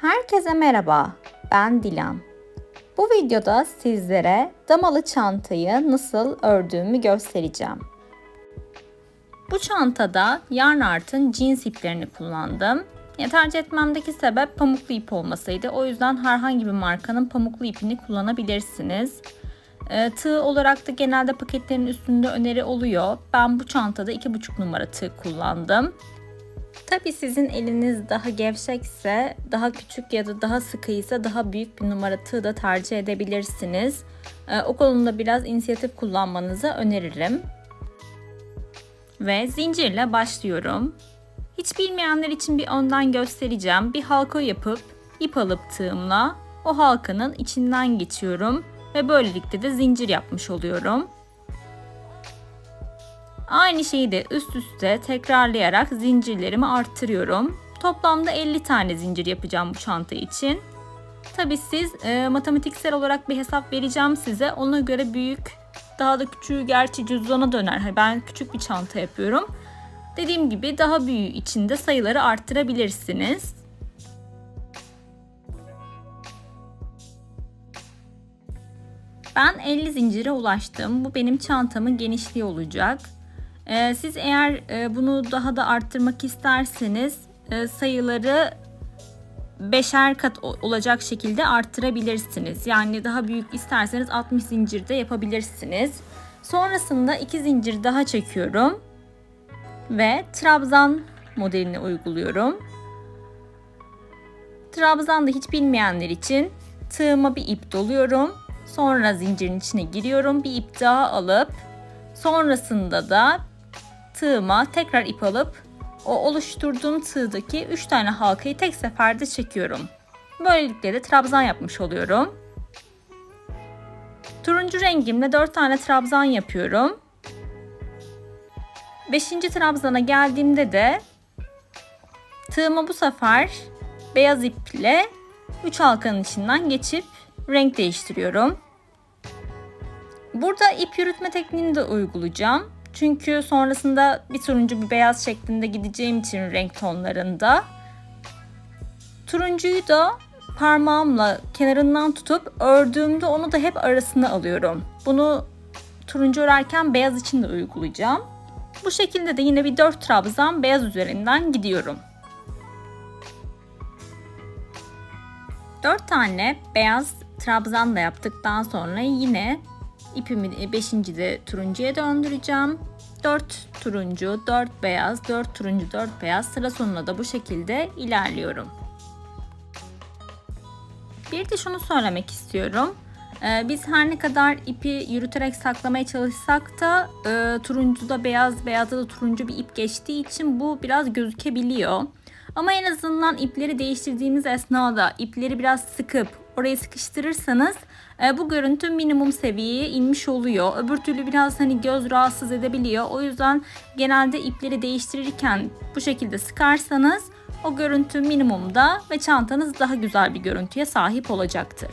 Herkese merhaba, ben Dilan. Bu videoda sizlere damalı çantayı nasıl ördüğümü göstereceğim. Bu çantada Yarn Art'ın jeans iplerini kullandım. Ya, tercih etmemdeki sebep pamuklu ip olmasıydı. O yüzden herhangi bir markanın pamuklu ipini kullanabilirsiniz. E, tığ olarak da genelde paketlerin üstünde öneri oluyor. Ben bu çantada 2,5 numara tığ kullandım. Tabii sizin eliniz daha gevşekse, daha küçük ya da daha sıkıysa daha büyük bir numara tığ da tercih edebilirsiniz. Ee, o konuda biraz inisiyatif kullanmanızı öneririm. Ve zincirle başlıyorum. Hiç bilmeyenler için bir önden göstereceğim. Bir halka yapıp ip alıp tığımla o halkanın içinden geçiyorum ve böylelikle de zincir yapmış oluyorum. Aynı şeyi de üst üste tekrarlayarak zincirlerimi arttırıyorum. Toplamda 50 tane zincir yapacağım bu çanta için. Tabi siz e, matematiksel olarak bir hesap vereceğim size. Ona göre büyük, daha da küçüğü gerçi cüzdana döner. Hani ben küçük bir çanta yapıyorum. Dediğim gibi daha büyüğü için de sayıları arttırabilirsiniz. Ben 50 zincire ulaştım. Bu benim çantamın genişliği olacak. Ee, siz eğer e, bunu daha da arttırmak isterseniz e, sayıları beşer kat olacak şekilde arttırabilirsiniz. Yani daha büyük isterseniz 60 zincirde yapabilirsiniz. Sonrasında iki zincir daha çekiyorum ve trabzan modelini uyguluyorum. Trabzan da hiç bilmeyenler için tığıma bir ip doluyorum. Sonra zincirin içine giriyorum. Bir ip daha alıp sonrasında da tığıma tekrar ip alıp o oluşturduğum tığdaki 3 tane halkayı tek seferde çekiyorum. Böylelikle de trabzan yapmış oluyorum. Turuncu rengimle 4 tane trabzan yapıyorum. 5. trabzana geldiğimde de tığıma bu sefer beyaz iple 3 halkanın içinden geçip renk değiştiriyorum. Burada ip yürütme tekniğini de uygulayacağım. Çünkü sonrasında bir turuncu bir beyaz şeklinde gideceğim için renk tonlarında. Turuncuyu da parmağımla kenarından tutup ördüğümde onu da hep arasına alıyorum. Bunu turuncu örerken beyaz için de uygulayacağım. Bu şekilde de yine bir 4 trabzan beyaz üzerinden gidiyorum. 4 tane beyaz trabzan da yaptıktan sonra yine İpimi 5. de turuncuya döndüreceğim. 4 turuncu, 4 beyaz, 4 turuncu, 4 beyaz. Sıra sonuna da bu şekilde ilerliyorum. Bir de şunu söylemek istiyorum. Ee, biz her ne kadar ipi yürüterek saklamaya çalışsak da e, turuncuda beyaz, beyazda da turuncu bir ip geçtiği için bu biraz gözükebiliyor. Ama en azından ipleri değiştirdiğimiz esnada ipleri biraz sıkıp orayı sıkıştırırsanız e, bu görüntü minimum seviyeye inmiş oluyor. Öbür türlü biraz hani göz rahatsız edebiliyor. O yüzden genelde ipleri değiştirirken bu şekilde sıkarsanız o görüntü minimumda ve çantanız daha güzel bir görüntüye sahip olacaktır.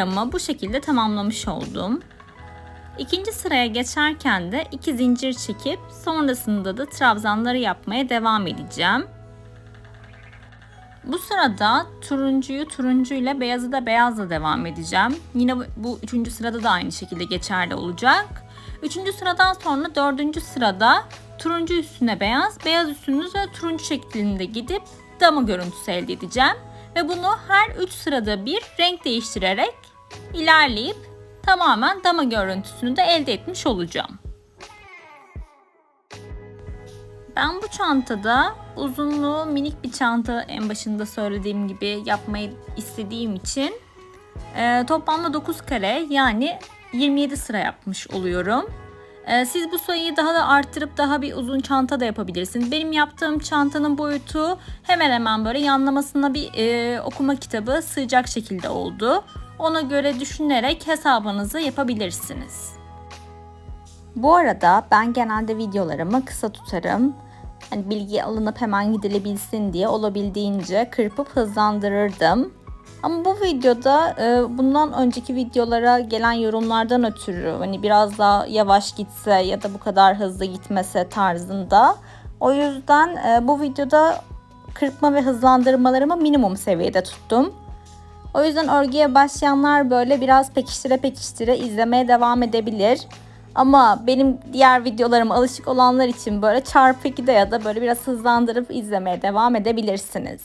Sıramı bu şekilde tamamlamış oldum. İkinci sıraya geçerken de iki zincir çekip sonrasında da trabzanları yapmaya devam edeceğim. Bu sırada turuncuyu turuncuyla beyazı da beyazla devam edeceğim. Yine bu üçüncü sırada da aynı şekilde geçerli olacak. Üçüncü sıradan sonra dördüncü sırada turuncu üstüne beyaz, beyaz üstüne de turuncu şeklinde gidip dama görüntüsü elde edeceğim. Ve bunu her üç sırada bir renk değiştirerek ilerleyip tamamen dama görüntüsünü de elde etmiş olacağım. Ben bu çantada uzunluğu minik bir çanta en başında söylediğim gibi yapmayı istediğim için e, toplamda 9 kare yani 27 sıra yapmış oluyorum. E, siz bu sayıyı daha da arttırıp daha bir uzun çanta da yapabilirsiniz. Benim yaptığım çantanın boyutu hemen hemen böyle yanlamasına bir e, okuma kitabı sığacak şekilde oldu. Ona göre düşünerek hesabınızı yapabilirsiniz. Bu arada ben genelde videolarımı kısa tutarım. Hani bilgi alınıp hemen gidilebilsin diye olabildiğince kırpıp hızlandırırdım. Ama bu videoda e, bundan önceki videolara gelen yorumlardan ötürü hani biraz daha yavaş gitse ya da bu kadar hızlı gitmese tarzında. O yüzden e, bu videoda kırpma ve hızlandırmalarımı minimum seviyede tuttum. O yüzden örgüye başlayanlar böyle biraz pekiştire pekiştire izlemeye devam edebilir. Ama benim diğer videolarıma alışık olanlar için böyle çarpı 2'de ya da böyle biraz hızlandırıp izlemeye devam edebilirsiniz.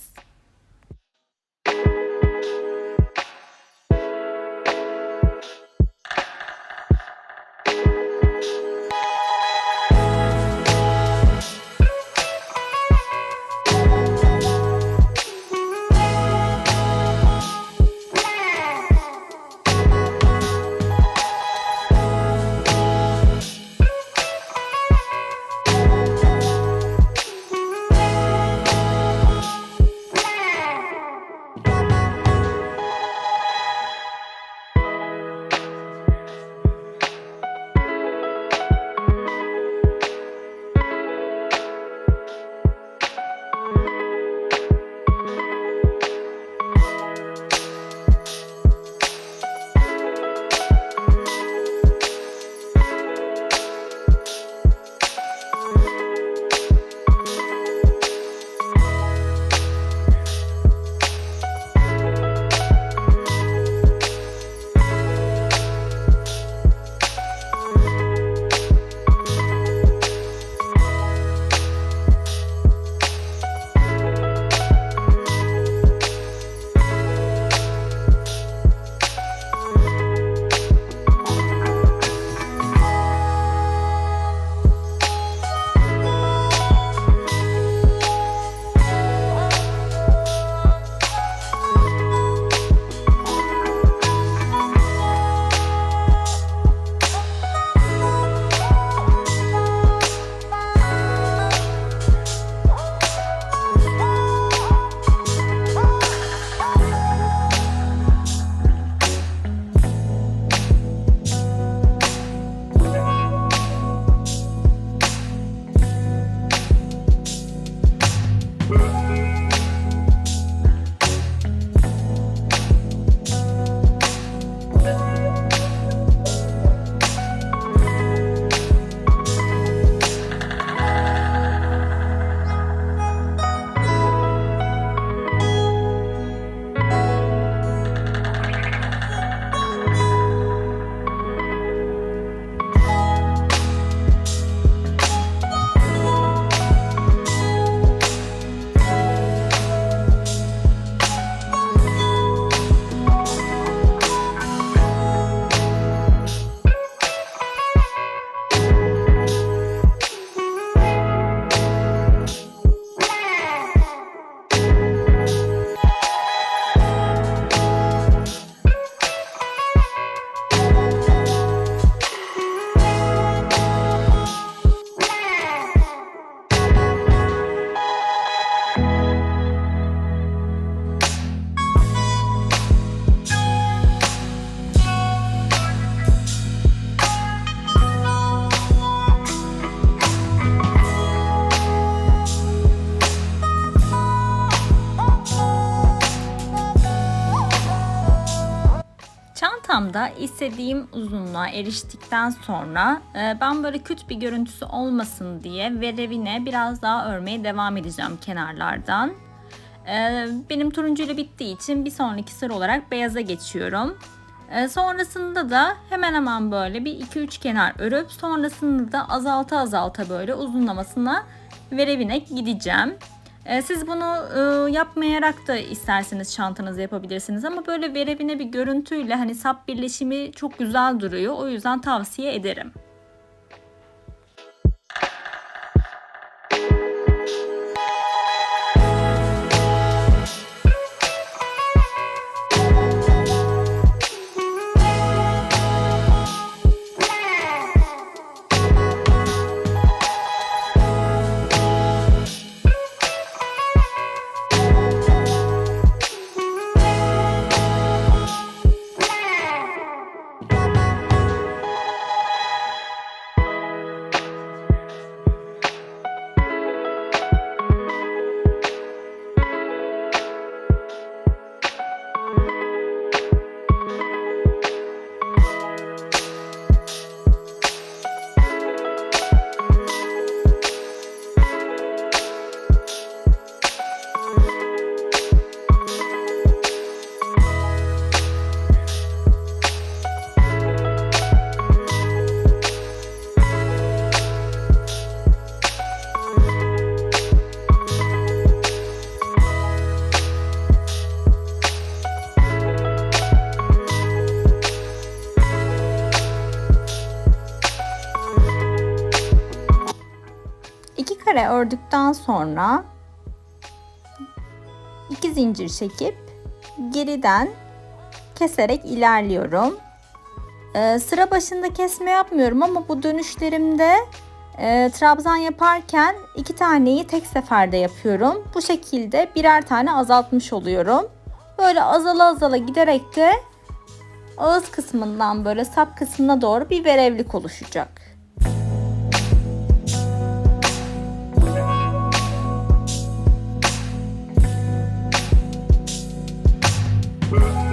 İstediğim uzunluğa eriştikten sonra e, ben böyle küt bir görüntüsü olmasın diye verevine biraz daha örmeye devam edeceğim kenarlardan. E, benim turuncuyla bittiği için bir sonraki sıra olarak beyaza geçiyorum. E, sonrasında da hemen hemen böyle bir 2-3 kenar örüp sonrasında da azalta azalta böyle uzunlamasına verevine gideceğim. E, siz bunu e, yapmayarak da isterseniz çantanızı yapabilirsiniz ama böyle verevine bir görüntüyle hani sap birleşimi çok güzel duruyor. O yüzden tavsiye ederim. İki kare ördükten sonra iki zincir çekip geriden keserek ilerliyorum. Ee, sıra başında kesme yapmıyorum ama bu dönüşlerimde e, trabzan yaparken iki taneyi tek seferde yapıyorum. Bu şekilde birer tane azaltmış oluyorum. Böyle azala azala giderek de ağız kısmından böyle sap kısmına doğru bir verevlik oluşacak. Bu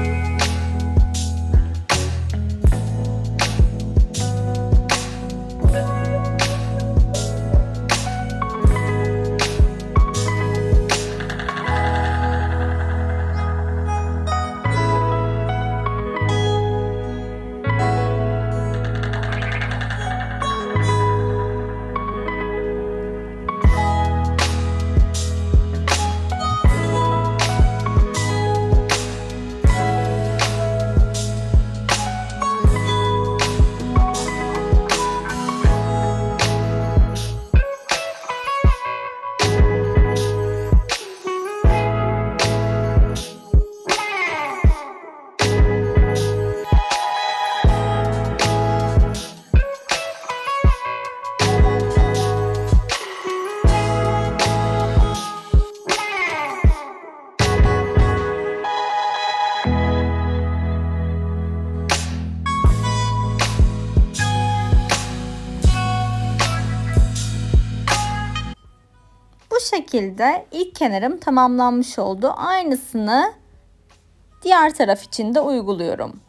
şekilde ilk kenarım tamamlanmış oldu. Aynısını diğer taraf için de uyguluyorum.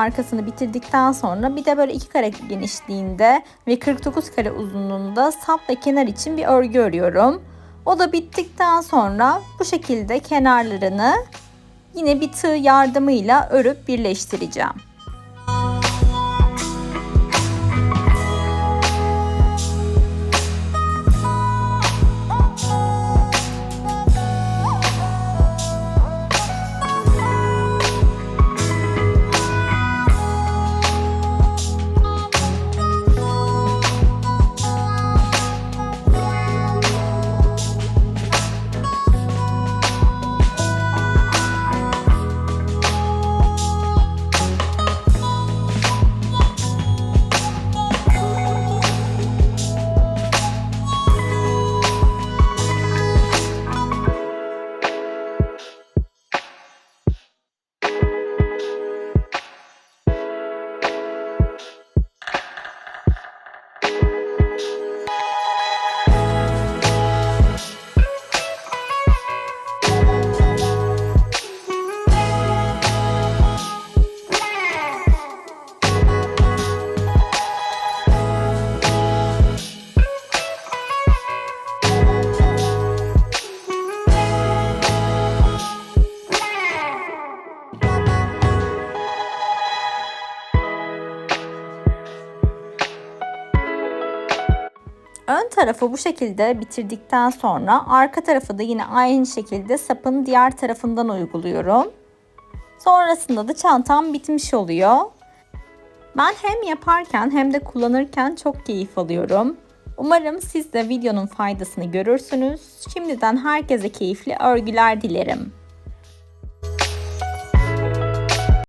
Arkasını bitirdikten sonra bir de böyle iki kare genişliğinde ve 49 kare uzunluğunda sap ve kenar için bir örgü örüyorum. O da bittikten sonra bu şekilde kenarlarını yine bir tığ yardımıyla örüp birleştireceğim. Tarafı bu şekilde bitirdikten sonra arka tarafı da yine aynı şekilde sapın diğer tarafından uyguluyorum. Sonrasında da çantam bitmiş oluyor. Ben hem yaparken hem de kullanırken çok keyif alıyorum. Umarım siz de videonun faydasını görürsünüz. Şimdiden herkese keyifli örgüler dilerim.